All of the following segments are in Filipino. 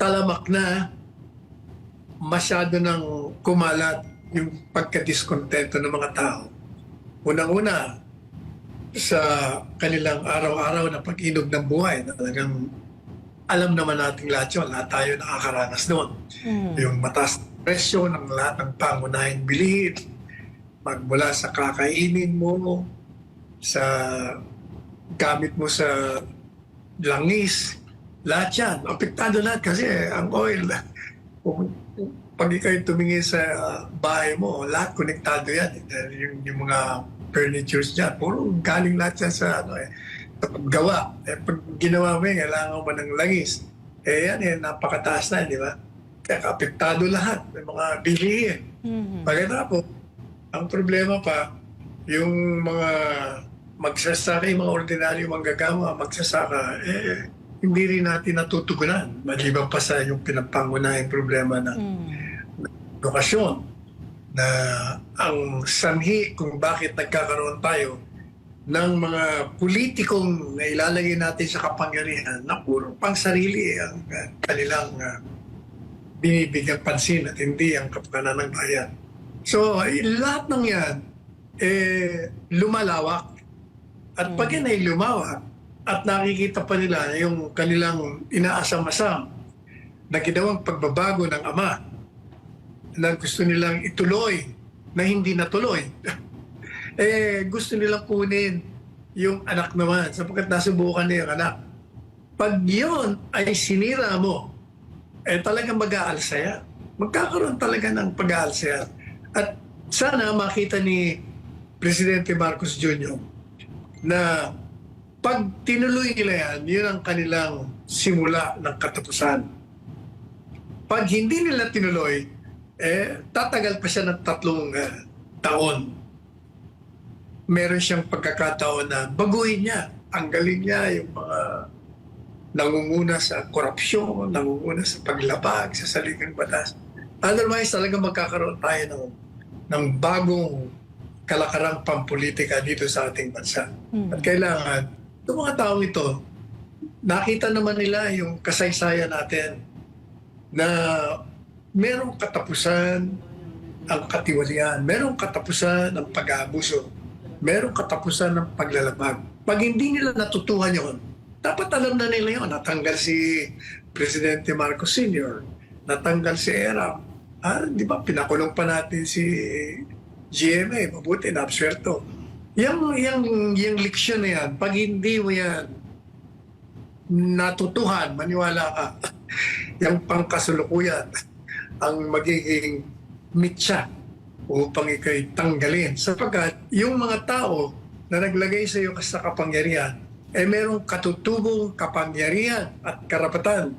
talamak na masyado ng kumalat yung pagkadiskontento ng mga tao. Unang-una, sa kanilang araw-araw na pag-inog ng buhay, talagang alam naman nating lahat yun, lahat tayo nakakaranas doon. Mm. Yung mataas na presyo ng lahat ng pangunahing bilihin, magmula sa kakainin mo, sa gamit mo sa langis, lahat yan. Apektado lahat kasi ang oil, kung- pag ikaw tumingin sa bahay mo, lahat konektado yan. Dahil Yung, yung mga furnitures dyan, puro galing lahat yan sa ano eh, sa paggawa. Eh, pag ginawa mo yan, kailangan mo ng langis. Eh yan eh, napakataas na, di ba? Kaya apektado lahat, may mga bilihin. Mhm. Pagkatapos, ang problema pa, yung mga magsasaka, yung mga ordinaryo manggagawa, magsasaka, eh, hindi rin natin natutugunan. Maliban pa sa yung pinagpangunahing problema ng Mm. edukasyon na ang sanhi kung bakit nagkakaroon tayo ng mga politikong na ilalagay natin sa kapangyarihan na puro pang sarili ang uh, kanilang uh, binibigyang pansin at hindi ang kapakanan ng bayan. So, eh, lahat ng yan, eh, lumalawak. At pag yan ay lumawak, at nakikita pa nila yung kanilang inaasam-asam na ginawang pagbabago ng ama na gusto nilang ituloy na hindi natuloy. eh, gusto nilang kunin yung anak naman sapagkat nasubukan na yung anak. Pag yun ay sinira mo, eh talagang mag-aalsaya. Magkakaroon talaga ng pag-aalsaya. At sana makita ni Presidente Marcos Jr. na pag tinuloy nila yan, yun ang kanilang simula ng katapusan. Pag hindi nila tinuloy, eh, tatagal pa siya ng tatlong ah, taon. Meron siyang pagkakataon na baguhin niya. Tanggalin niya yung mga nangunguna sa korupsyon, nangunguna sa paglabag, sa saligang batas. Otherwise, talaga magkakaroon tayo ng, ng bagong kalakarang pampolitika dito sa ating bansa. Mm. At kailangan, itong mga tao ito, nakita naman nila yung kasaysayan natin na merong katapusan ang katiwalian, merong katapusan ang pag-aabuso, merong katapusan ng paglalabag. Pag hindi nila natutuhan yon, dapat alam na nila yon. Natanggal si Presidente Marcos Sr., natanggal si Erap. Ah, di ba, pinakulong pa natin si GMA, mabuti, na-absuelto. Yung, yung, yung leksyon na yan, pag hindi mo yan natutuhan, maniwala ka, yung pangkasulukuyan ang magiging mitya upang ikay tanggalin. Sapagkat yung mga tao na naglagay sa iyo sa kapangyarihan, eh merong katutubong kapangyarihan at karapatan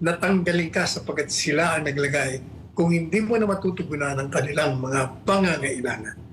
na tanggalin ka sapagkat sila ang naglagay kung hindi mo na matutugunan ang kanilang mga pangangailangan.